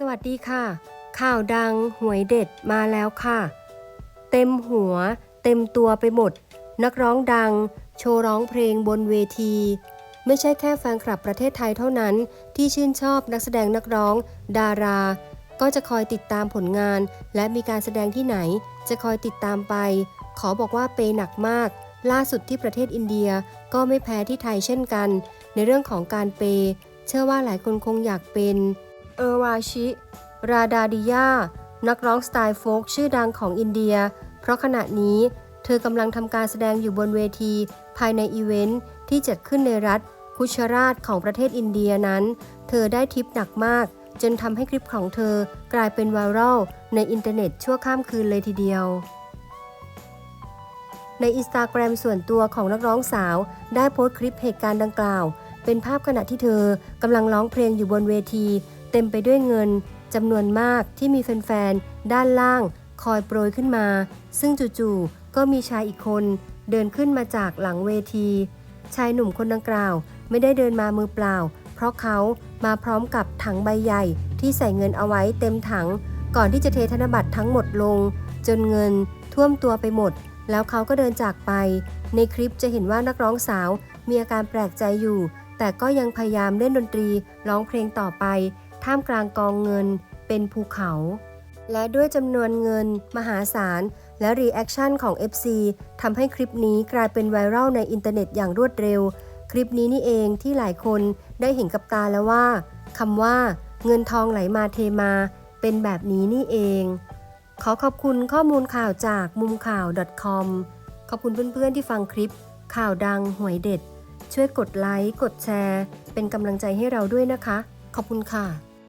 สวัสดีค่ะ ข่าวดังหวยเด็ดมาแล้วค่ะ เต็มหัว เต็มตัวไปหมด นักร้องดัง โชว์ร้องเพลงบนเวที ไม่ใช่แค่แฟนคลับประเทศไทยเท่านั้น ที่ชื่นชอบนักแสดงนักร้อง ดารา ก็จะคอยติดตามผลงาน และมีการแสดงที่ไหน จะคอยติดตามไป ขอบอกว่าเปย์หนักมาก ล่าสุดที่ประเทศอินเดียก็ไม่แพ้ที่ไทยเช่นกัน ในเรื่องของการเปย์เชื่อว่าหลายคนคงอยากเป็น เออร์วาชิ ราดาดิยานักร้องสไตล์โฟล์กชื่อดังของอินเดีย เพราะขณะนี้เธอกำลังทำการแสดงอยู่บนเวที ภายในอีเวนท์ที่จัดขึ้นในรัฐคุชราชของประเทศอินเดียนั้น เธอได้ทิปหนักมาก จนทำให้คลิปของเธอกลายเป็นไวรัลในอินเทอร์เน็ตชั่วข้ามคืนเลยทีเดียว ในอินสตาแกรมส่วนตัวของนักร้องสาว ได้โพสต์คลิปเหตุการณ์ดังกล่าว เป็นภาพขณะที่เธอกำลังร้องเพลงอยู่บนเวที เต็มไปด้วยเงินจำนวนมากที่มีแฟนๆ ด้านล่างคอยโปรยขึ้นมา ซึ่งจู่ๆ ก็มีชายอีกคนเดินขึ้นมาจากหลังเวที ชายหนุ่มคนดังกล่าว ไม่ได้เดินมามือเปล่า เพราะเขามาพร้อมกับถังใบใหญ่ที่ใส่เงินเอาไว้เต็มถัง ก่อนที่จะเทธนบัตรทั้งหมดลง จนเงินท่วมตัวไปหมด แล้วเขาก็เดินจากไป ในคลิปจะเห็นว่านักร้องสาวมีอาการแปลกใจอยู่ แต่ก็ยังพยายามเล่นดนตรีร้องเพลงต่อไป ท่ามกลางกองเงินเป็นภูเขา และด้วยจำนวนเงิน มหาศาล และรีแอคชั่นของ FC ทำให้คลิปนี้กลายเป็นไวรัลในอินเทอร์เน็ตอย่างรวดเร็ว คลิปนี้นี่เองที่หลายคนได้เห็นกับตาแล้วว่าคำว่าเงินทองไหลมาเทมา เป็นแบบนี้นี่เอง ขอขอบคุณข้อมูลข่าวจากมุมข่าว .com ขอบคุณเพื่อนๆที่ฟังคลิป ข่าวดังหวยเด็ด ช่วยกดไลค์ กดแชร์ เป็นกำลังใจให้เราด้วยนะคะ ขอบคุณค่ะ